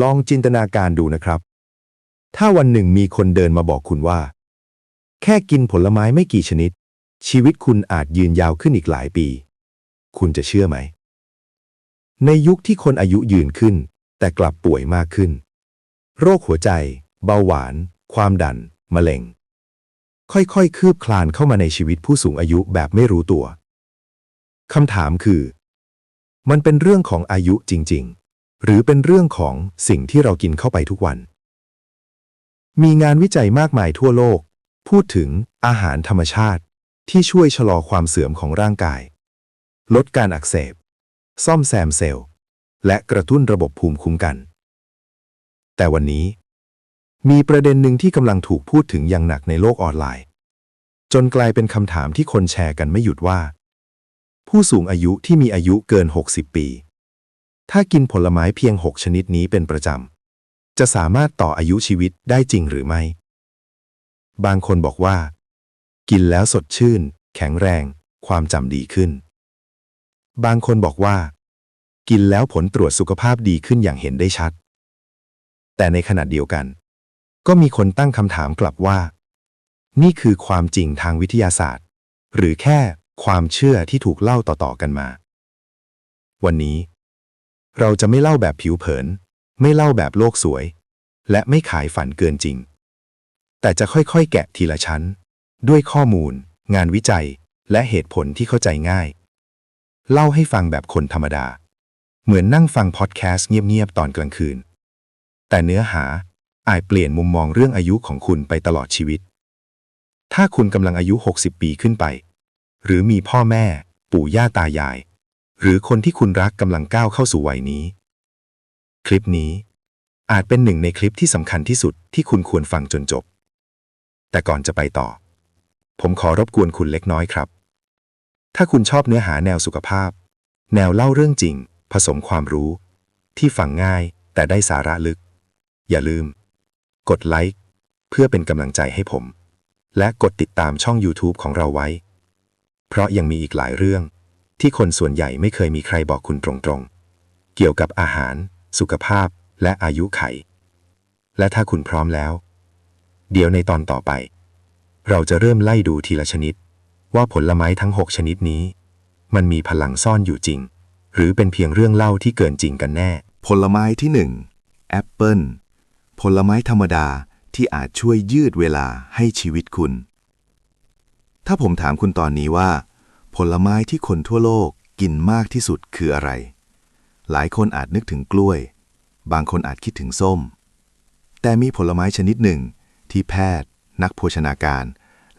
ลองจินตนาการดูนะครับ ถ้าวันหนึ่งมีคนเดินมาบอกคุณว่า แค่กินผลไม้ไม่กี่ชนิด ชีวิตคุณอาจยืนยาวขึ้นอีกหลายปี คุณจะเชื่อไหม ในยุคที่คนอายุยืนขึ้น แต่กลับป่วยมากขึ้น โรคหัวใจ เบาหวาน ความดัน มะเร็ง ค่อยๆ คืบคลานเข้ามาในชีวิตผู้สูงอายุแบบไม่รู้ตัวคำถามคือ มันเป็นเรื่องของอายุจริง ๆ หรือเป็นเรื่องของสิ่งที่เรากินเข้าไปทุกวัน มีงานวิจัยมากมายทั่วโลก พูดถึงอาหารธรรมชาติ ที่ช่วยชะลอความเสื่อมของร่างกาย ลดการอักเสบ ซ่อมแซมเซลล์ และกระตุ้นระบบภูมิคุ้มกัน แต่วันนี้ มีประเด็นหนึ่งที่กำลังถูกพูดถึงอย่างหนักในโลกออนไลน์ จนกลายเป็นคำถามที่คนแชร์กันไม่หยุดว่า ผู้สูงอายุที่มีอายุเกิน 60 ปี ถ้ากินผลไม้เพียง 6 ชนิดนี้เป็นประจำ จะสามารถต่ออายุชีวิตได้จริงหรือไม่ บางคนบอกว่า กินแล้วสดชื่น แข็งแรง ความจำดีขึ้น บางคนบอกว่า กินแล้วผลตรวจสุขภาพดีขึ้นอย่างเห็นได้ชัด แต่ในขณะเดียวกัน ก็มีคนตั้งคำถามกลับว่า นี่คือความจริงทางวิทยาศาสตร์ หรือแค่ความเชื่อที่ถูกเล่าต่อๆกันมา วันนี้ เราจะไม่เล่าแบบผิวเผิน ไม่เล่าแบบโลกสวย และไม่ขายฝันเกินจริง แต่จะค่อยๆ แกะทีละชั้น ด้วยข้อมูล งานวิจัย และเหตุผลที่เข้าใจง่าย เล่าให้ฟังแบบคนธรรมดา เหมือนนั่งฟังพอดแคสต์เงียบๆ ตอนกลางคืน แต่เนื้อหาอาจเปลี่ยนมุมมองเรื่องอายุของคุณไปตลอดชีวิต ถ้าคุณกำลังอายุ 60 ปีขึ้นไป หรือมีพ่อแม่ ปู่ย่าตายาย หรือคนที่คุณรักกำลังก้าวเข้าสู่วัยนี้ คลิปนี้ อาจเป็นหนึ่งในคลิปที่สำคัญที่สุดที่คุณควรฟังจนจบ แต่ก่อนจะไปต่อ ผมขอรบกวนคุณเล็กน้อยครับ ถ้าคุณชอบเนื้อหาแนวสุขภาพ แนวเล่าเรื่องจริง ผสมความรู้ ที่ฟังง่ายแต่ได้สาระลึก อย่าลืม กดไลค์เพื่อเป็นกำลังใจให้ผม และกดติดตามช่อง YouTube ของเราไว้ เพราะยังมีอีกหลายเรื่อง ที่คนส่วนใหญ่ไม่เคยมีใครบอกคุณตรงๆ เกี่ยวกับอาหาร สุขภาพ และอายุไข และถ้าคุณพร้อมแล้ว เดี๋ยวในตอนต่อไป เราจะเริ่มไล่ดูทีละชนิด ว่าผลไม้ทั้ง 6 ชนิดนี้ มันมีพลังซ่อนอยู่จริง หรือเป็นเพียงเรื่องเล่าที่เกินจริงกันแน่ ผลไม้ที่1แอปเปิลผลไม้ธรรมดาที่อาจช่วยยืดเวลาให้ชีวิตคุณ ถ้าผมถามคุณตอนนี้ว่า ผลไม้ที่คนทั่วโลกกินมากที่สุดคืออะไร หลายคนอาจนึกถึงกล้วย บางคนอาจคิดถึงส้ม แต่มีผลไม้ชนิดหนึ่ง ที่แพทย์ นักโภชนาการ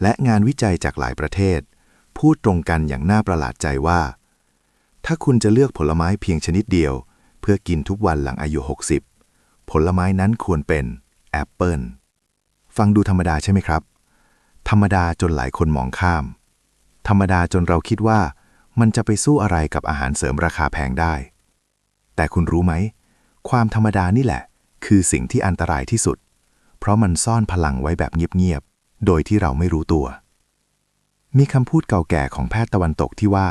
และงานวิจัยจากหลายประเทศ พูดตรงกันอย่างน่าประหลาดใจว่า ถ้าคุณจะเลือกผลไม้เพียงชนิดเดียว เพื่อกินทุกวันหลังอายุ 60 ผลไม้นั้นควรเป็นแอปเปิลฟังดูธรรมดาใช่ไหมครับ ธรรมดาจนหลายคนมองข้าม ธรรมดาจนเราคิดว่า มันจะไปสู้อะไรกับอาหารเสริมราคาแพงได้ แต่คุณรู้ไหม ความธรรมดานี่แหละ คือสิ่งที่อันตรายที่สุด เพราะมันซ่อนพลังไว้แบบเงียบๆ โดยที่เราไม่รู้ตัว มีคำพูดเก่าแก่ของแพทย์ตะวันตกที่ว่า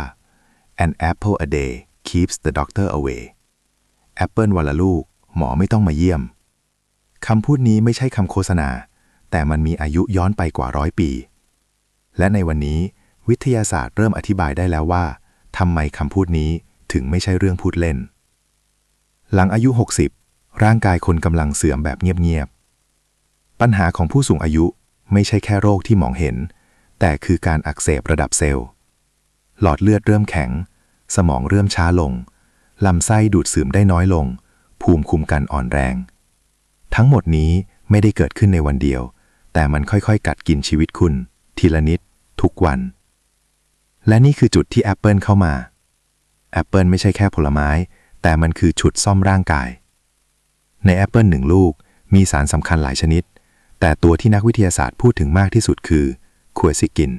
an apple a day keeps the doctor away แอปเปิลวันละลูก หมอไม่ต้องมาเยี่ยม คำพูดนี้ไม่ใช่คำโฆษณา แต่มันมีอายุย้อนไปกว่าร้อยปี และในวันนี้ วิทยาศาสตร์เริ่มอธิบายได้แล้วว่าทำไมคำพูดนี้ถึงไม่ใช่เรื่องพูดเล่น หลังอายุ 60 ร่างกายคนกำลังเสื่อมแบบเงียบๆ ปัญหาของผู้สูงอายุไม่ใช่แค่โรคที่มองเห็น แต่คือการอักเสบระดับเซลล์ หลอดเลือดเริ่มแข็ง สมองเริ่มช้าลง ลำไส้ดูดซึมได้น้อยลง ภูมิคุ้มกันอ่อนแรง ทั้งหมดนี้ไม่ได้เกิดขึ้นในวันเดียว แต่มันค่อยๆ กัดกินชีวิตคุณ ทีละนิด ทุกวัน และนี่คือจุดที่แอปเปิลเข้ามาแอปเปิลไม่ใช่แค่ผลไม้ แต่มันคือชุดซ่อมร่างกาย ในแอปเปิลหนึ่งลูกมีสารสำคัญหลายชนิด แต่ตัวที่นักวิทยาศาสตร์พูดถึงมากที่สุดคือคัวซิกิน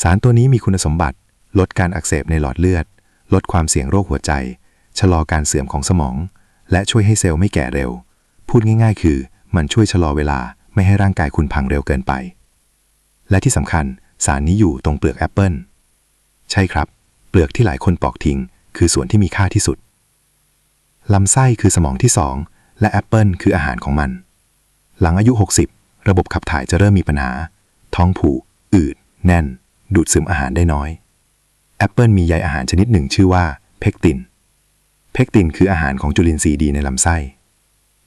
สารตัวนี้มีคุณสมบัติ ลดการอักเสบในหลอดเลือด ลดความเสี่ยงโรคหัวใจ ชะลอการเสื่อมของสมอง และช่วยให้เซลล์ไม่แก่เร็ว พูดง่าย ๆ คือมันช่วยชะลอเวลาไม่ให้ร่างกายคุณพังเร็วเกินไป และที่สำคัญสารนี้อยู่ตรงเปลือกแอปเปิล ใช่ครับ เปลือกที่หลายคนปอกทิ้ง คือส่วนที่มีค่าที่สุด ลำไส้คือสมองที่สองและแอปเปิลคืออาหารของมัน หลังอายุ 60 ระบบขับถ่ายจะเริ่มมีปัญหา ท้องผูกอืด แน่น ดูดซึมอาหารได้น้อย แอปเปิลมีใยอาหารชนิดหนึ่งชื่อว่าเพกติน เพกตินคืออาหารของจุลินทรีย์ดีในลำไส้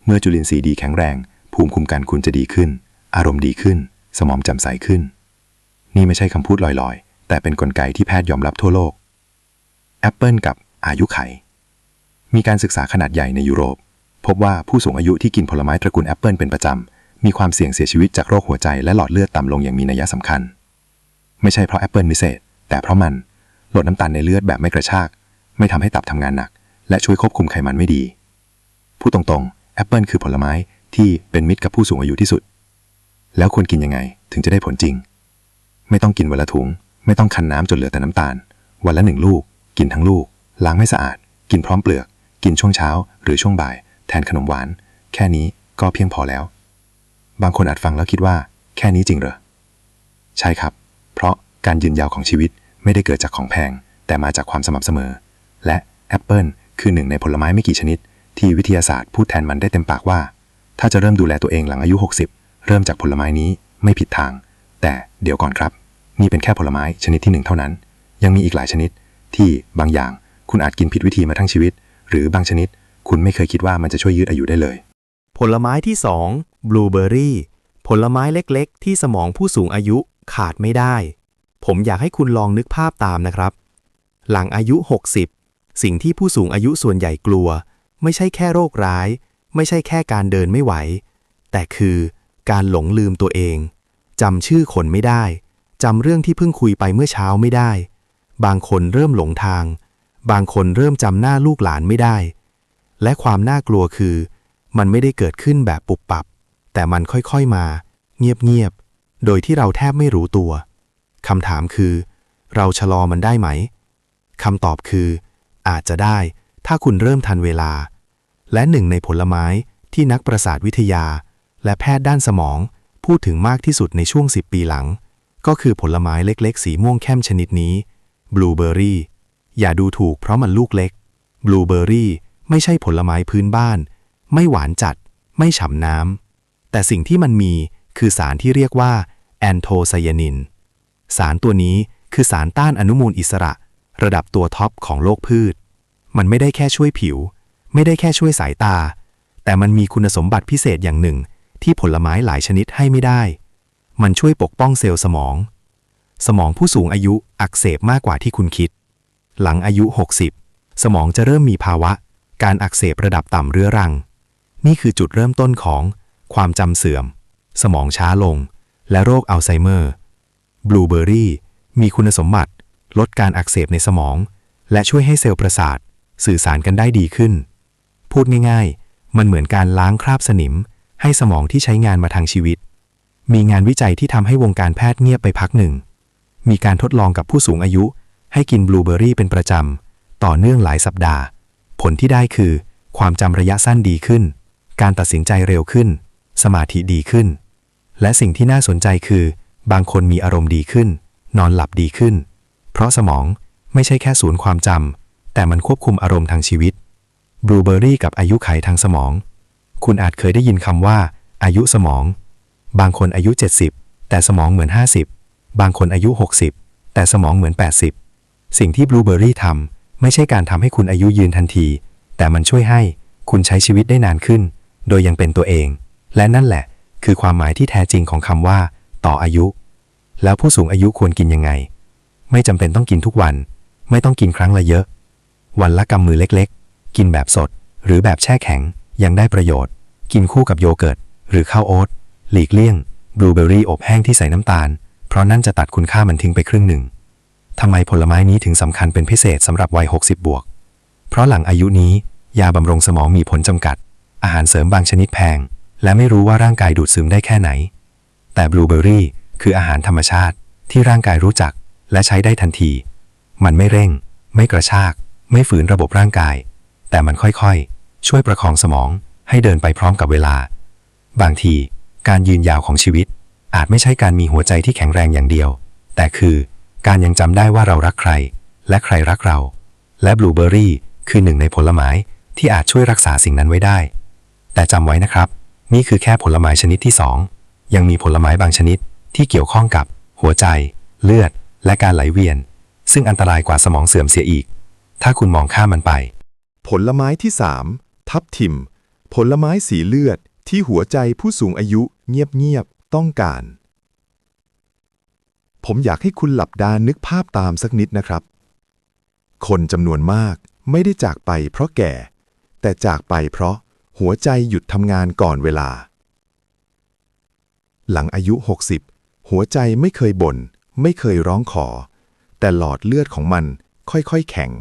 เมื่อจุลินทรีย์ดีแข็งแรง ภูมิคุ้มกันคุณจะดีขึ้น อารมณ์ดีขึ้น สมองจ่มใสขึ้น นี่ไม่ใช่คำพูดลอยๆ แต่เป็นนกลไกที่แพทย์ยอมรับทั่วโลกแอปเปิลกับอายุไข มีการศึกษาขนาดใหญ่ในยุโรป พบว่าผู้สูงอายุที่กินผลไม้ตระกูลแอปเปิลเป็นประจำ มีความเสี่ยงเสียชีวิตจากโรคหัวใจและหลอดเลือดต่ำลงอย่างมีนัยสำคัญ ไม่ใช่เพราะแอปเปิลวิเศษ แต่เพราะมันลดน้ำตาลในเลือดแบบไม่กระชาก ไม่ทำให้ตับทำงานหนัก และช่วยควบคุมไขมันไม่ดี พูดตรงๆแอปเปิลคือผลไม้ที่เป็นมิตรกับผู้สูงอายุที่สุด แล้วควรกินยังไงถึงจะได้ผลจริง ไม่ต้องกินวันละถุง ไม่ต้องคั้นน้ำจนเหลือแต่น้ำตาล วันละหนึ่งลูก กินทั้งลูก ล้างให้สะอาด กินพร้อมเปลือก กินช่วงเช้า หรือช่วงบ่าย แทนขนมหวาน แค่นี้ก็เพียงพอแล้ว บางคนอาจฟังแล้วคิดว่า แค่นี้จริงเหรอ ใช่ครับ เพราะการยืนยาวของชีวิตไม่ได้เกิดจากของแพง แต่มาจากความสม่ำเสมอ และแอปเปิลคือหนึ่งในผลไม้ไม่กี่ชนิด ที่วิทยาศาสตร์พูดแทนมันได้เต็มปากว่า ถ้าจะเริ่มดูแลตัวเองหลังอายุ 60 เริ่มจากผลไม้นี้ไม่ผิดทาง แต่เดี๋ยวก่อนครับ นี่เป็นแค่ผลไม้ชนิดที่หนึ่งเท่านั้น ยังมีอีกหลายชนิดที่บางอย่างคุณอาจกินผิดวิธีมาทั้งชีวิต หรือบางชนิดคุณไม่เคยคิดว่ามันจะช่วยยืดอายุได้เลย ผลไม้ที่2บลูเบอร์รี่ผลไม้เล็กๆ ที่สมองผู้สูงอายุขาดไม่ได้ ผมอยากให้คุณลองนึกภาพตามนะครับ หลังอายุ 60 สิ่งที่ผู้สูงอายุส่วนใหญ่กลัว ไม่ใช่แค่โรคร้าย ไม่ใช่แค่การเดินไม่ไหว แต่คือการหลงลืมตัวเองจำชื่อคนไม่ได้ จำเรื่องที่เพิ่งคุยไปเมื่อเช้าไม่ได้ บางคนเริ่มหลงทาง บางคนเริ่มจำหน้าลูกหลานไม่ได้ และความน่ากลัวคือ มันไม่ได้เกิดขึ้นแบบปุบปับ แต่มันค่อยๆมา เงียบๆ โดยที่เราแทบไม่รู้ตัว คำถามคือ เราชะลอมันได้ไหม คำตอบคือ อาจจะได้ ถ้าคุณเริ่มทันเวลา และหนึ่งในผลไม้ที่นักประสาทวิทยา และแพทย์ด้านสมองพูดถึงมากที่สุดในช่วง 10 ปีหลัง ก็คือผลไม้เล็กๆ สีม่วงเข้มชนิดนี้บลูเบอร์รี่อย่าดูถูกเพราะมันลูกเล็กบลูเบอร์รี่ไม่ใช่ผลไม้พื้นบ้าน ไม่หวานจัด ไม่ฉ่ำน้ำแต่สิ่งที่มันมีคือสารที่เรียกว่าแอนโทไซยานิน สารตัวนี้คือสารต้านอนุมูลอิสระ ระดับตัวท็อปของโลกพืช มันไม่ได้แค่ช่วยผิว ไม่ได้แค่ช่วยสายตา แต่มันมีคุณสมบัติพิเศษอย่างหนึ่ง ที่ผลไม้หลายชนิดให้ไม่ได้ มันช่วยปกป้องเซลล์สมอง สมองผู้สูงอายุอักเสบมากกว่าที่คุณคิด หลังอายุ 60 สมองจะเริ่มมีภาวะ การอักเสบระดับต่ำเรื้อรัง นี่คือจุดเริ่มต้นของความจำเสื่อม สมองช้าลง และโรคอัลไซเมอร์ บลูเบอร์รี่มีคุณสมบัติ ลดการอักเสบในสมอง และช่วยให้เซลล์ประสาท สื่อสารกันได้ดีขึ้น พูดง่ายๆ มันเหมือนการล้างคราบสนิม ให้สมองที่ใช้งานมาทางชีวิต มีงานวิจัยที่ทำให้วงการแพทย์เงียบไปพักหนึ่ง มีการทดลองกับผู้สูงอายุ ให้กินบลูเบอร์รี่เป็นประจำ ต่อเนื่องหลายสัปดาห์ ผลที่ได้คือ ความจำระยะสั้นดีขึ้น การตัดสินใจเร็วขึ้น สมาธิดีขึ้น และสิ่งที่น่าสนใจคือ บางคนมีอารมณ์ดีขึ้น นอนหลับดีขึ้น เพราะสมองไม่ใช่แค่ศูนย์ความจำแต่มันควบคุมอารมณ์ทางชีวิตบลูเบอร์รี่กับอายุไขทางสมอง คุณอาจเคยได้ยินคำว่า อายุสมอง บางคนอายุ 70 แต่สมองเหมือน 50 บางคนอายุ 60 แต่สมองเหมือน 80 สิ่งที่บลูเบอร์รี่ทำไม่ใช่การทำให้คุณอายุยืนทันที แต่มันช่วยให้คุณใช้ชีวิตได้นานขึ้น โดยยังเป็นตัวเอง และนั่นแหละ คือความหมายที่แท้จริงของคำว่า ต่ออายุ แล้วผู้สูงอายุควรกินยังไง ไม่จำเป็นต้องกินทุกวัน ไม่ต้องกินครั้งละเยอะ วันละกำมือเล็กๆ กินแบบสด หรือแบบแช่แข็งยังได้ประโยชน์ กินคู่กับโยเกิร์ตหรือข้าวโอ๊ต หลีกเลี่ยงบลูเบอร์รี่อบแห้งที่ใส่น้ำตาล เพราะนั่นจะตัดคุณค่ามันทิ้งไปครึ่งหนึ่งทำไมผลไม้นี้ถึงสำคัญเป็นพิเศษสำหรับวัย 60 บวก เพราะหลังอายุนี้ ยาบำรุงสมองมีผลจำกัด อาหารเสริมบางชนิดแพง และไม่รู้ว่าร่างกายดูดซึมได้แค่ไหน แต่บลูเบอร์รี่คืออาหารธรรมชาติที่ร่างกายรู้จักและใช้ได้ทันที มันไม่เร่ง ไม่กระชาก ไม่ฝืนระบบร่างกาย แต่มันค่อยๆ ช่วยประคองสมองให้เดินไปพร้อมกับเวลา บางที การยืนยาวของชีวิต อาจไม่ใช่การมีหัวใจที่แข็งแรงอย่างเดียว แต่คือการยังจำได้ว่าเรารักใคร และใครรักเรา และบลูเบอร์รี่คือหนึ่งในผลไม้ที่อาจช่วยรักษาสิ่งนั้นไว้ได้ แต่จำไว้นะครับ นี่คือแค่ผลไม้ชนิดที่ 2 ยังมีผลไม้บางชนิดที่เกี่ยวข้องกับ หัวใจ เลือด และการไหลเวียน ซึ่งอันตรายกว่าสมองเสื่อมเสียอีก ถ้าคุณมองข้ามมันไป ผลไม้ที่ 3 ทับทิม ผลไม้สีเลือด ที่หัวใจผู้สูงอายุเงียบๆต้องการ ผมอยากให้คุณหลับตานึกภาพตามสักนิดนะครับ คนจำนวนมากไม่ได้จากไปเพราะแก่ แต่จากไปเพราะหัวใจหยุดทำงานก่อนเวลา หลังอายุ 60 หัวใจไม่เคยบน่น ไม่เคยร้องขอ แต่หลอดเลือดของมันค่อยๆแข็ง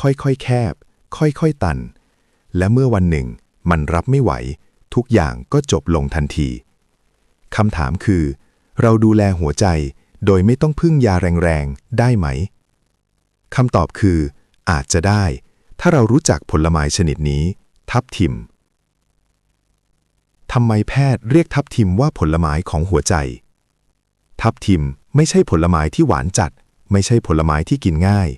ค่อยๆแคบ ค่อยๆตัน และเมื่อวันหนึ่งมันรับไม่ไหว ทุกอย่างก็จบลงทันทีคำถามคือ เราดูแลหัวใจโดยไม่ต้องพึ่งยาแรงๆ ได้ไหมคำตอบคือ อาจจะได้ ถ้าเรารู้จักผลไม้ชนิดนี้ ทับทิมทำไมแพทย์เรียกทับทิมว่าผลไม้ของหัวใจ ทับทิมไม่ใช่ผลไม้ที่หวานจัด ไม่ใช่ผลไม้ที่กินง่าย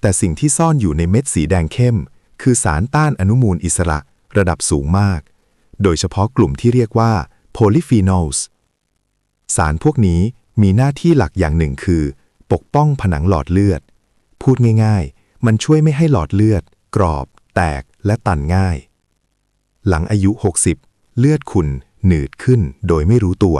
แต่สิ่งที่ซ่อนอยู่ในเม็ดสีแดงเข้ม คือสารต้านอนุมูลอิสระระดับสูงมาก โดยเฉพาะกลุ่มที่เรียกว่า polyphenols สารพวกนี้มีหน้าที่หลักอย่างหนึ่งคือ ปกป้องผนังหลอดเลือด พูดง่ายๆ มันช่วยไม่ให้หลอดเลือด กรอบ แตกและตันง่าย หลังอายุ 60 เลือดขุ่นหนืดขึ้นโดยไม่รู้ตัว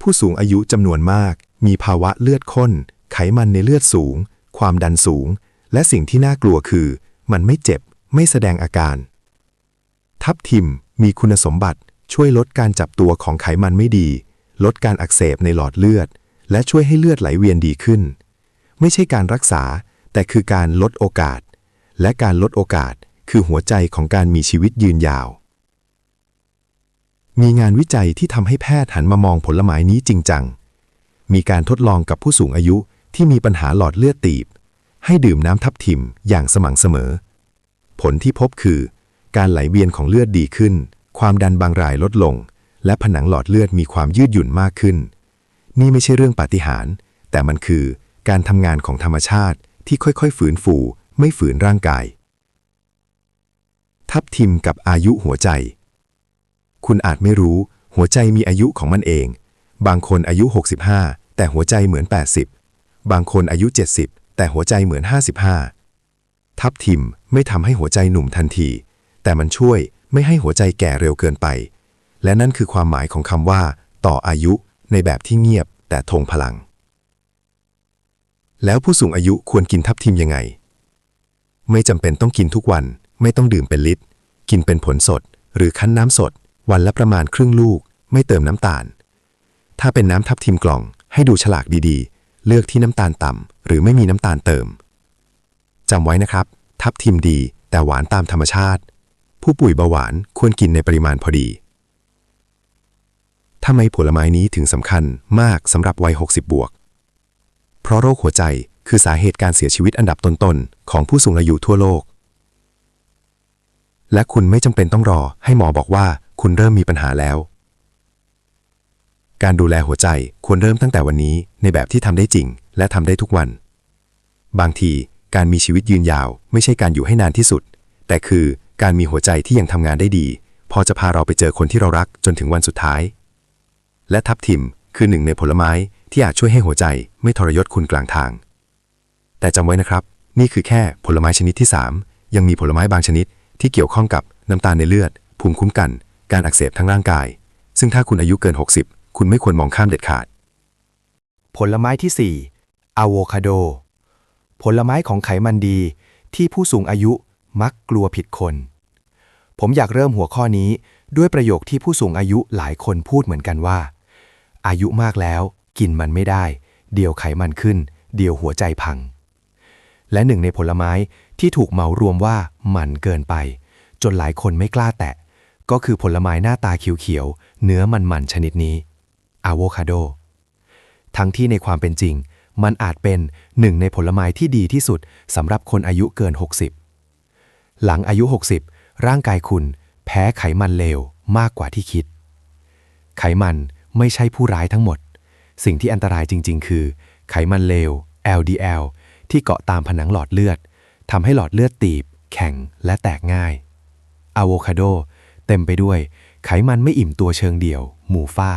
ผู้สูงอายุจำนวนมาก มีภาวะเลือดข้น ไขมันในเลือดสูง ความดันสูง และสิ่งที่น่ากลัวคือ มันไม่เจ็บ ไม่แสดงอาการ ทับทิมมีคุณสมบัติช่วยลดการจับตัวของไขมันไม่ดี ลดการอักเสบในหลอดเลือด และช่วยให้เลือดไหลเวียนดีขึ้น ไม่ใช่การรักษา แต่คือการลดโอกาส และการลดโอกาสคือหัวใจของการมีชีวิตยืนยาว มีงานวิจัยที่ทำให้แพทย์หันมามองผลไม้นี้จริงจัง มีการทดลองกับผู้สูงอายุที่มีปัญหาหลอดเลือดตีบ ให้ดื่มน้ำทับทิมอย่างสม่ำเสมอ ผลที่พบคือ การไหลเวียนของเลือดดีขึ้น ความดันบางรายลดลง และผนังหลอดเลือดมีความยืดหยุ่นมากขึ้น นี่ไม่ใช่เรื่องปาฏิหาริย์แต่มันคือการทำงานของธรรมชาติที่ค่อยๆ ฝืนฟูไม่ฝืนร่างกาย ทับทิมกับอายุหัวใจ คุณอาจไม่รู้ หัวใจมีอายุของมันเอง บางคนอายุ 65 แต่หัวใจเหมือน 80 บางคนอายุ 70 แต่หัวใจเหมือน 55 ทับทิมไม่ทำให้หัวใจหนุ่มทันที แต่มันช่วยไม่ให้หัวใจแก่เร็วเกินไป และนั่นคือความหมายของคำว่า ต่ออายุในแบบที่เงียบแต่ทงพลัง แล้วผู้สูงอายุควรกินทับทิมยังไง ไม่จำเป็นต้องกินทุกวัน ไม่ต้องดื่มเป็นลิตร กินเป็นผลสด หรือคั้นน้ำสด วันละประมาณครึ่งลูก ไม่เติมน้ำตาล ถ้าเป็นน้ำทับทิมกล่อง ให้ดูฉลากดีๆ เลือกที่น้ำตาลต่ำหรือไม่มีน้ำตาลเติมจำไว้นะครับ ทับทิมดีแต่หวานตามธรรมชาติ ผู้ป่วยเบาหวานควรกินในปริมาณพอดี ทำไมผลไม้นี้ถึงสำคัญมากสำหรับวัย 60 บวก เพราะโรคหัวใจคือสาเหตุการเสียชีวิตอันดับต้นๆ ของผู้สูงอายุทั่วโลก และคุณไม่จำเป็นต้องรอให้หมอบอกว่าคุณเริ่มมีปัญหาแล้ว การดูแลหัวใจควรเริ่มตั้งแต่วันนี้ในแบบที่ทำได้จริง และทำได้ทุกวัน บางทีการมีชีวิตยืนยาวไม่ใช่การอยู่ให้นานที่สุด แต่คือ การมีหัวใจที่ยังทำงานได้ดี พอจะพาเราไปเจอคนที่เรารักจนถึงวันสุดท้าย และทับทิมคือหนึ่งในผลไม้ที่อาจช่วยให้หัวใจไม่ทรยศคุณกลางทาง แต่จำไว้นะครับ นี่คือแค่ผลไม้ชนิดที่ 3 ยังมีผลไม้บางชนิดที่เกี่ยวข้องกับน้ำตาลในเลือด ภูมิคุ้มกัน การอักเสบทั้งร่างกาย ซึ่งถ้าคุณอายุเกิน 60 คุณไม่ควรมองข้ามเด็ดขาด ผลไม้ที่ 4อะโวคาโด ผลไม้ของไขมันดีที่ผู้สูงอายุมักกลัวผิดคน ผมอยากเริ่มหัวข้อนี้ ด้วยประโยคที่ผู้สูงอายุหลายคนพูดเหมือนกันว่า อายุมากแล้วกินมันไม่ได้ เดี๋ยวไขมันขึ้น เดี๋ยวหัวใจพัง และหนึ่งในผลไม้ที่ถูกเหมารวมว่ามันเกินไป จนหลายคนไม่กล้าแตะ ก็คือผลไม้หน้าตาเขียวๆเนื้อมันๆชนิดนี้อะโวคาโดทั้งที่ในความเป็นจริง มันอาจเป็นหนึ่งในผลไม้ที่ดีที่สุดสำหรับคนอายุเกิน 60 หลังอายุ 60 ร่างกายคุณแพ้ไขมันเลวมากกว่าที่คิด ไขมันไม่ใช่ผู้ร้ายทั้งหมด สิ่งที่อันตรายจริง ๆ คือ ไขมันเลว LDL ที่เกาะตามผนังหลอดเลือดทำให้หลอดเลือดตีบ แข็งและแตกง่ายอะโวคาโดเต็มไปด้วย ไขมันไม่อิ่มตัวเชิงเดี่ยว หมู่ฝ้า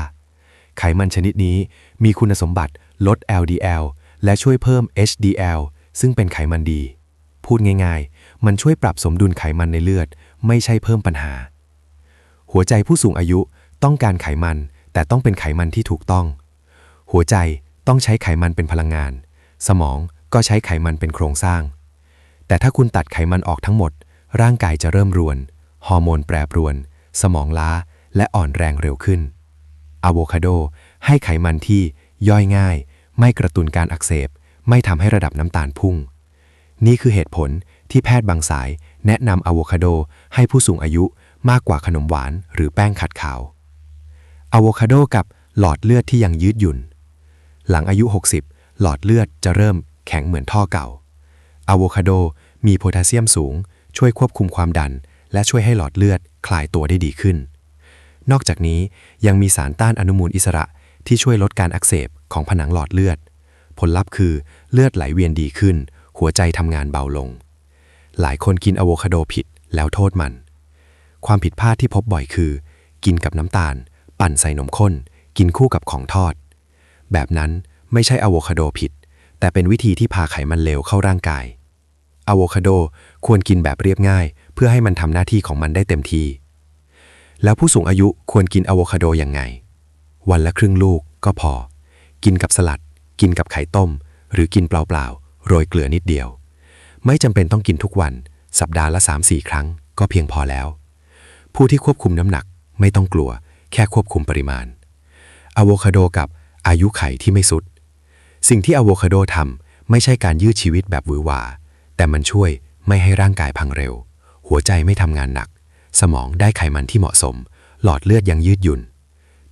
ไขมันชนิดนี้มีคุณสมบัติลด LDL และช่วยเพิ่ม HDL ซึ่งเป็นไขมันดี พูดง่าย ๆ มันช่วยปรับสมดุลไขมันในเลือด ไม่ใช่เพิ่มปัญหา หัวใจผู้สูงอายุต้องการไขมัน แต่ต้องเป็นไขมันที่ถูกต้อง หัวใจต้องใช้ไขมันเป็นพลังงาน สมองก็ใช้ไขมันเป็นโครงสร้าง แต่ถ้าคุณตัดไขมันออกทั้งหมด ร่างกายจะเริ่มรวน ฮอร์โมนแปรปรวน สมองล้า และอ่อนแรงเร็วขึ้นอะโวคาโดให้ไขมันที่ย่อยง่าย ไม่กระตุ้นการอักเสบ ไม่ทำให้ระดับน้ำตาลพุ่ง นี่คือเหตุผลที่แพทย์บางสาย แนะนำอะโวคาโดให้ผู้สูงอายุมากกว่าขนมหวานหรือแป้งขัดขาวอะโวคาโดกับหลอดเลือดที่ยังยืดหยุ่น หลังอายุ 60 หลอดเลือดจะเริ่มแข็งเหมือนท่อเก่าอะโวคาโดมีโพแทสเซียมสูง ช่วยควบคุมความดัน และช่วยให้หลอดเลือดคลายตัวได้ดีขึ้น นอกจากนี้ยังมีสารต้านอนุมูลอิสระที่ช่วยลดการอักเสบของผนังหลอดเลือด ผลลัพธ์คือเลือดไหลเวียนดีขึ้น หัวใจทำงานเบาลง หลายคนกินอะโวคาโดผิดแล้วโทษมัน ความผิดพลาดที่พบบ่อยคือ กินกับน้ำตาล ปั่นใส่นมข้น กินคู่กับของทอด แบบนั้นไม่ใช่อะโวคาโดผิด แต่เป็นวิธีที่พาไขมันเลวเข้าร่างกายอะโวคาโดควรกินแบบเรียบง่าย เพื่อให้มันทำหน้าที่ของมันได้เต็มที่ แล้วผู้สูงอายุควรกินอะโวคาโดยังไง วันละครึ่งลูกก็พอ กินกับสลัด กินกับไข่ต้ม หรือกินเปล่าๆโรยเกลือนิดเดียว ไม่จำเป็นต้องกินทุกวัน สัปดาห์ละ 3-4 ครั้งก็เพียงพอแล้ว ผู้ที่ควบคุมน้ำหนักไม่ต้องกลัว แค่ควบคุมปริมาณอะโวคาโดกับอายุไขที่ไม่สุด สิ่งที่อะโวคาโดทำไม่ใช่การยืดชีวิตแบบหวือหวา แต่มันช่วยไม่ให้ร่างกายพังเร็ว หัวใจไม่ทำงานหนัก สมองได้ไขมันที่เหมาะสม หลอดเลือดยังยืดหยุ่น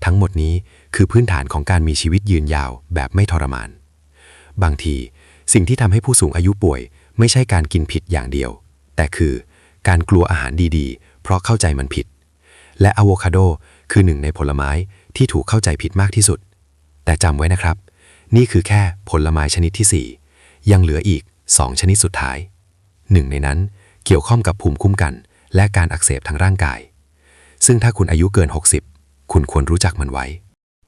ทั้งหมดนี้คือพื้นฐานของการมีชีวิตยืนยาวแบบไม่ทรมาน บางที สิ่งที่ทำให้ผู้สูงอายุป่วย ไม่ใช่การกินผิดอย่างเดียว แต่คือการกลัวอาหารดีๆ เพราะเข้าใจมันผิด และอะโวคาโดคือหนึ่งในผลไม้ที่ถูกเข้าใจผิดมากที่สุด แต่จำไว้นะครับ นี่คือแค่ผลไม้ชนิดที่ 4 ยังเหลืออีก 2 ชนิดสุดท้าย หนึ่งในนั้นเกี่ยวข้องกับภูมิคุ้มกัน และการอักเสบทางร่างกาย ซึ่งถ้าคุณอายุเกิน 60 คุณควรรู้จักมันไว้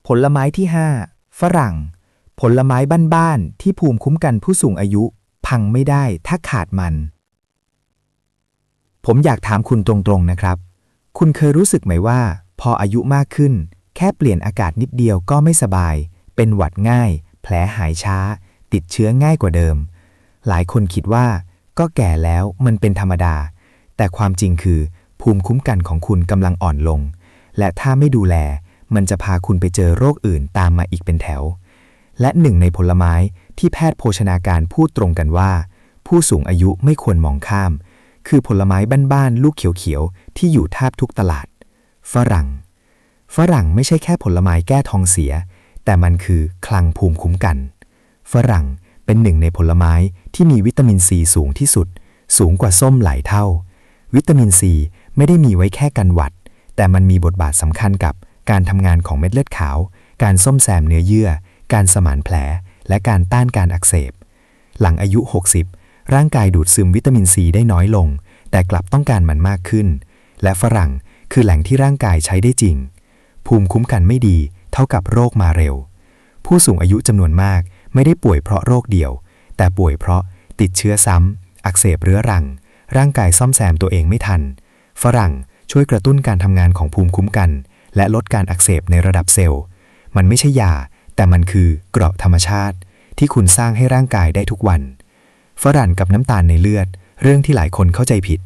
ผลไม้ที่ 5 ฝรั่ง ผลไม้บ้านๆที่ภูมิคุ้มกันผู้สูงอายุ พังไม่ได้ถ้าขาดมัน ผมอยากถามคุณตรงๆนะครับ คุณเคยรู้สึกไหมว่า พออายุมากขึ้น แค่เปลี่ยนอากาศนิดเดียวก็ไม่สบาย เป็นหวัดง่าย แผลหายช้า ติดเชื้อง่ายกว่าเดิม หลายคนคิดว่า ก็แก่แล้วมันเป็นธรรมดา แต่ความจริงคือ ภูมิคุ้มกันของคุณกำลังอ่อนลง และถ้าไม่ดูแล มันจะพาคุณไปเจอโรคอื่นตามมาอีกเป็นแถว และหนึ่งในผลไม้ ที่แพทย์โภชนาการพูดตรงกันว่า ผู้สูงอายุไม่ควรมองข้าม คือผลไม้บ้านๆลูกเขียวๆ ที่อยู่แทบทุกตลาด ฝรั่ง ฝรั่งไม่ใช่แค่ผลไม้แก้ท้องเสีย แต่มันคือคลังภูมิคุ้มกัน ฝรั่งเป็นหนึ่งในผลไม้ที่มีวิตามินซีสูงที่สุด สูงกว่าส้มหลายเท่า วิตามินซีไม่ได้มีไว้แค่กันหวัด แต่มันมีบทบาทสำคัญกับการทำงานของเม็ดเลือดขาว การซ่อมแซมเนื้อเยื่อ การสมานแผล และการต้านการอักเสบ หลังอายุ 60 ร่างกายดูดซึมวิตามินซีได้น้อยลง แต่กลับต้องการมันมากขึ้น และฝรั่งคือแหล่งที่ร่างกายใช้ได้จริง ภูมิคุ้มกันไม่ดี เท่ากับโรคมาเร็ว ผู้สูงอายุจำนวนมากไม่ได้ป่วยเพราะโรคเดียว แต่ป่วยเพราะติดเชื้อซ้ำ อักเสบเรื้อรัง ร่างกายซ่อมแซมตัวเองไม่ทัน ฝรั่งช่วยกระตุ้นการทำงานของภูมิคุ้มกัน และลดการอักเสบในระดับเซลล์ มันไม่ใช่ยา แต่มันคือเกราะธรรมชาติที่คุณสร้างให้ร่างกายได้ทุกวัน ฝรั่งกับน้ำตาลในเลือด เรื่องที่หลายคนเข้าใจผิด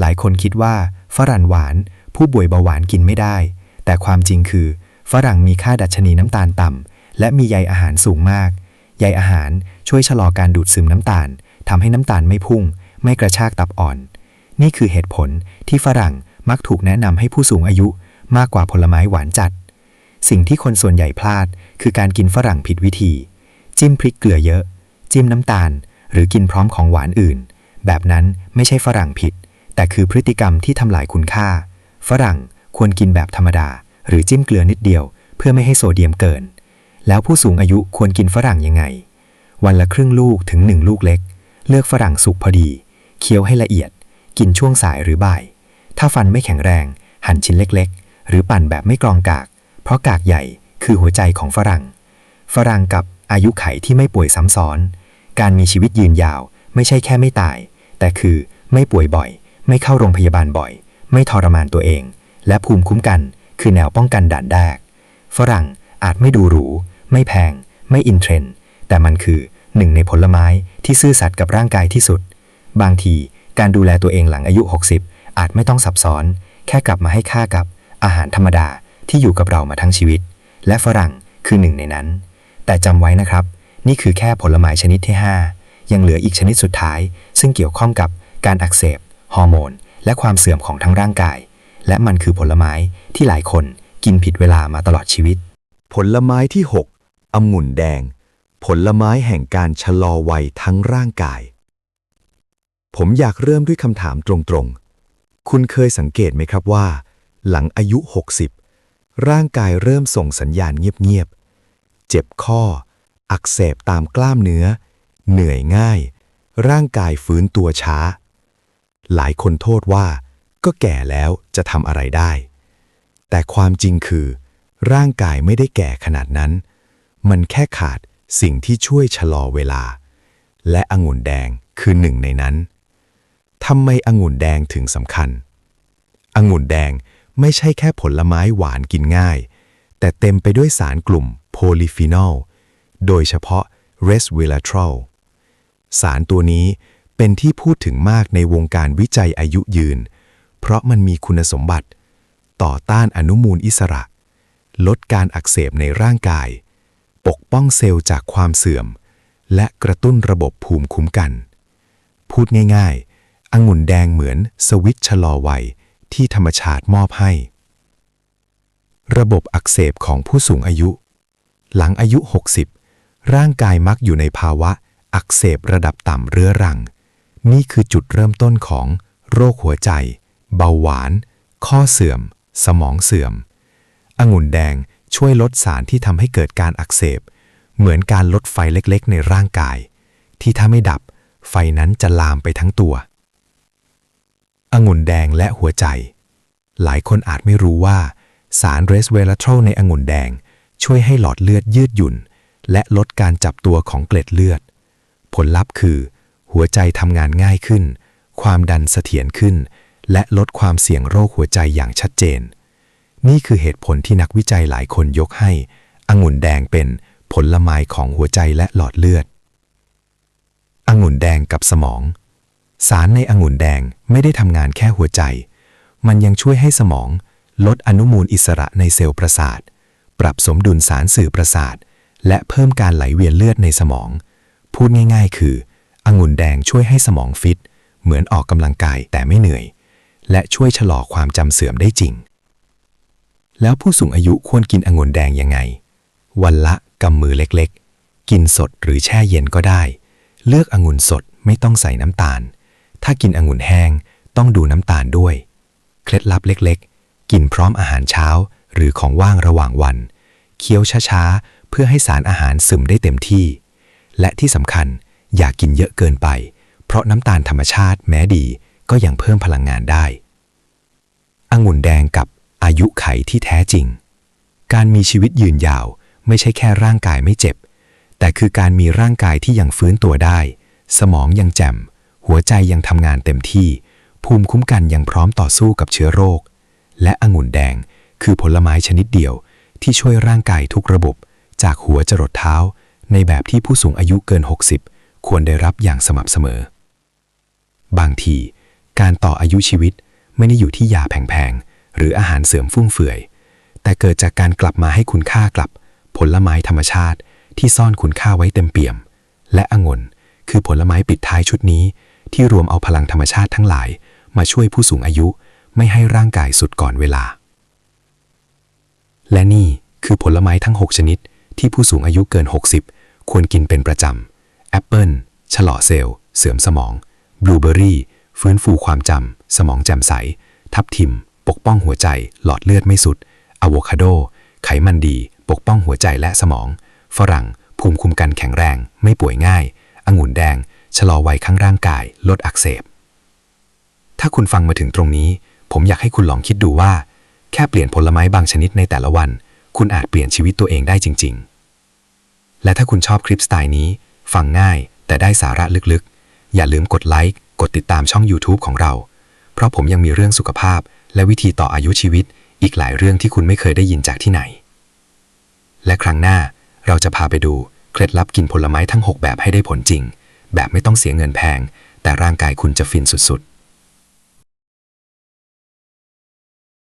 หลายคนคิดว่าฝรั่งหวาน ผู้ป่วยเบาหวานกินไม่ได้ แต่ความจริงคือ ฝรั่งมีค่าดัชนีน้ำตาลต่ำและมีใยอาหารสูงมาก ใยอาหารช่วยชะลอการดูดซึมน้ำตาลทำให้น้ำตาลไม่พุ่ง ไม่กระชากตับอ่อน นี่คือเหตุผลที่ฝรั่งมักถูกแนะนำให้ผู้สูงอายุมากกว่าผลไม้หวานจัด สิ่งที่คนส่วนใหญ่พลาด คือการกินฝรั่งผิดวิธี จิ้มพริกเกลือเยอะ จิ้มน้ำตาล หรือกินพร้อมของหวานอื่น แบบนั้นไม่ใช่ฝรั่งผิด แต่คือพฤติกรรมที่ทำลายคุณค่า ฝรั่งควรกินแบบธรรมดา หรือจิ้มเกลือนิดเดียว เพื่อไม่ให้โซเดียมเกิน แล้วผู้สูงอายุควรกินฝรั่งยังไง วันละครึ่งลูกถึงหนึ่งลูกเล็ก เลือกฝรั่งสุกพอดี เคี้ยวให้ละเอียด กินช่วงสายหรือบ่าย ถ้าฟันไม่แข็งแรง หั่นชิ้นเล็ก ๆ หรือปั่นแบบไม่กรองกาก เพราะกากใหญ่คือหัวใจของฝรั่ง ฝรั่งกับอายุไขที่ไม่ป่วยซ้ำซ้อน การมีชีวิตยืนยาวไม่ใช่แค่ไม่ตาย แต่คือไม่ป่วยบ่อย ไม่เข้าโรงพยาบาลบ่อย ไม่ทรมานตัวเอง และภูมิคุ้มกันคือแนวป้องกันด่านแรก ฝรั่งอาจไม่ดูหรู ไม่แพง ไม่อินเทรนด์แต่มันคือหนึ่งในผลไม้ที่ซื่อสัตย์กับร่างกายที่สุด บางทีการดูแลตัวเองหลังอายุ 60 อาจไม่ต้องซับซ้อน แค่กลับมาให้ค่ากับอาหารธรรมดา ที่อยู่กับเรามาทั้งชีวิต และฝรั่งคือหนึ่งในนั้น แต่จำไว้นะครับ นี่คือแค่ผลไม้ชนิดที่ 5 ยังเหลืออีกชนิดสุดท้าย ซึ่งเกี่ยวข้องกับการอักเสบ ฮอร์โมน และความเสื่อมของทั้งร่างกาย และมันคือผลไม้ที่หลายคนกินผิดเวลามาตลอดชีวิต ผลไม้ที่ 6องุ่นแดง ผลไม้แห่งการชะลอวัยทั้งร่างกาย ผมอยากเริ่มด้วยคำถามตรงๆ คุณเคยสังเกตไหมครับว่า หลังอายุ 60 ร่างกายเริ่มส่งสัญญาณเงียบๆ เจ็บข้อ อักเสบตามกล้ามเนื้อ เหนื่อยง่าย ร่างกายฟื้นตัวช้า หลายคนโทษว่า ก็แก่แล้วจะทำอะไรได้ แต่ความจริงคือ ร่างกายไม่ได้แก่ขนาดนั้น มันแค่ขาดสิ่งที่ช่วยชะลอเวลา และองุ่นแดงคือหนึ่งในนั้นทำไมองุ่นแดงถึงสำคัญ องุ่นแดง ไม่ใช่แค่ผลไม้หวานกินง่าย แต่เต็มไปด้วยสารกลุ่มโพลีฟีนอล โดยเฉพาะเรสเวลาทรอลสารตัวนี้เป็นที่พูดถึงมากในวงการวิจัยอายุยืน เพราะมันมีคุณสมบัติ ต่อต้านอนุมูลอิสระ ลดการอักเสบในร่างกาย ปกป้องเซลล์จากความเสื่อม และกระตุ้นระบบภูมิคุ้มกัน พูดง่ายๆ องุ่นแดงเหมือนสวิตช์ชะลอวัย ที่ธรรมชาติมอบให้ ระบบอักเสบของผู้สูงอายุ หลังอายุ 60 ร่างกายมักอยู่ในภาวะอักเสบระดับต่ำเรื้อรัง นี่คือจุดเริ่มต้นของโรคหัวใจ เบาหวาน ข้อเสื่อม สมองเสื่อม องุ่นแดงช่วยลดสารที่ทำให้เกิดการอักเสบ เหมือนการลดไฟเล็กๆ ในร่างกาย ที่ถ้าไม่ดับ ไฟนั้นจะลามไปทั้งตัว องุ่นแดงและหัวใจ หลายคนอาจไม่รู้ว่า สารเรสเวลาทรลในองุ่นแดง ช่วยให้หลอดเลือดยืดหยุ่น และลดการจับตัวของเกล็ดเลือด ผลลัพธ์คือ หัวใจทำงานง่ายขึ้น ความดันเสถียรขึ้น และลดความเสี่ยงโรคหัวใจอย่างชัดเจน นี่คือเหตุผลที่นักวิจัยหลายคนยกให้องุ่นแดงเป็นผลไม้ของหัวใจและหลอดเลือดองุ่นแดงกับสมอง สารในองุ่นแดงไม่ได้ทำงานแค่หัวใจ มันยังช่วยให้สมอง ลดอนุมูลอิสระในเซลล์ประสาท ปรับสมดุลสารสื่อประสาท และเพิ่มการไหลเวียนเลือดในสมอง พูดง่าย ๆ คือองุ่นแดงช่วยให้สมองฟิต เหมือนออกกำลังกายแต่ไม่เหนื่อย และช่วยชะลอความจำเสื่อมได้จริง แล้วผู้สูงอายุควรกินองุ่นแดงยังไง วันละกำมือเล็กๆ กินสดหรือแช่เย็นก็ได้ เลือกองุ่นสดไม่ต้องใส่น้ำตาล ถ้ากินองุ่นแห้งต้องดูน้ำตาลด้วย เคล็ดลับเล็กๆ กินพร้อมอาหารเช้า หรือของว่างระหว่างวัน เคี้ยวช้าๆ เพื่อให้สารอาหารซึมได้เต็มที่ และที่สำคัญอย่ากกินเยอะเกินไป เพราะน้ำตาลธรรมชาติแม้ดีก็ยังเพิ่มพลังงานได้องุ่นแดงกับอายุไขที่แท้จริง การมีชีวิตยืนยาวไม่ใช่แค่ร่างกายไม่เจ็บ แต่คือการมีร่างกายที่ยังฟื้นตัวได้ สมองยังแจ่ม หัวใจยังทำงานเต็มที่ ภูมิคุ้มกันยังพร้อมต่อสู้กับเชื้อโรค และองุ่นแดงคือผลไม้ชนิดเดียวที่ช่วยร่างกายทุกระบบ จากหัวจรดเท้า ในแบบที่ผู้สูงอายุเกิน 60 ควรได้รับอย่างสม่ำเสมอ บางที การต่ออายุชีวิตไม่ได้อยู่ที่ยาแพงๆ หรืออาหารเสริมฟุ่มเฟือย แต่เกิดจากการกลับมาให้คุณค่ากลับ ผลไม้ธรรมชาติที่ซ่อนคุณค่าไว้เต็มเปี่ยม และองุ่นคือผลไม้ปิดท้ายชุดนี้ ที่รวมเอาพลังธรรมชาติทั้งหลาย มาช่วยผู้สูงอายุไม่ให้ร่างกายสุดก่อนเวลา และนี่คือผลไม้ทั้ง 6 ชนิด ที่ผู้สูงอายุเกิน 60 ควรกินเป็นประจำแอปเปิลชะลอเซลล์ เสื่อมสมองบลูเบอรี่ฟื้นฟูความจำ สมองแจ่มใส ทับทิม ปกป้องหัวใจ หลอดเลือดไม่สุดอะโวคาโด ไขมันดี ปกป้องหัวใจและสมอง ฝรั่ง ภูมิคุ้มกันแข็งแรง ไม่ป่วยง่าย องุ่นแดง ชะลอวัยข้างร่างกาย ลดอักเสบ ถ้าคุณฟังมาถึงตรงนี้ ผมอยากให้คุณลองคิดดูว่า แค่เปลี่ยนผลไม้บางชนิดในแต่ละวัน คุณอาจเปลี่ยนชีวิตตัวเองได้จริง ๆ และถ้าคุณชอบคลิปสไตล์นี้ ฟังง่ายแต่ได้สาระลึกๆ อย่าลืมกดไลค์กดติดตามช่อง YouTube ของเรา เพราะผมยังมีเรื่องสุขภาพ และวิธีต่ออายุชีวิต อีกหลายเรื่องที่คุณไม่เคยได้ยินจากที่ไหน และครั้งหน้าเราจะพาไปดูเคล็ดลับกินผลไม้ทั้ง 6 แบบให้ได้ผลจริง แบบไม่ต้องเสียเงินแพง แต่ร่างกายคุณจะฟินสุด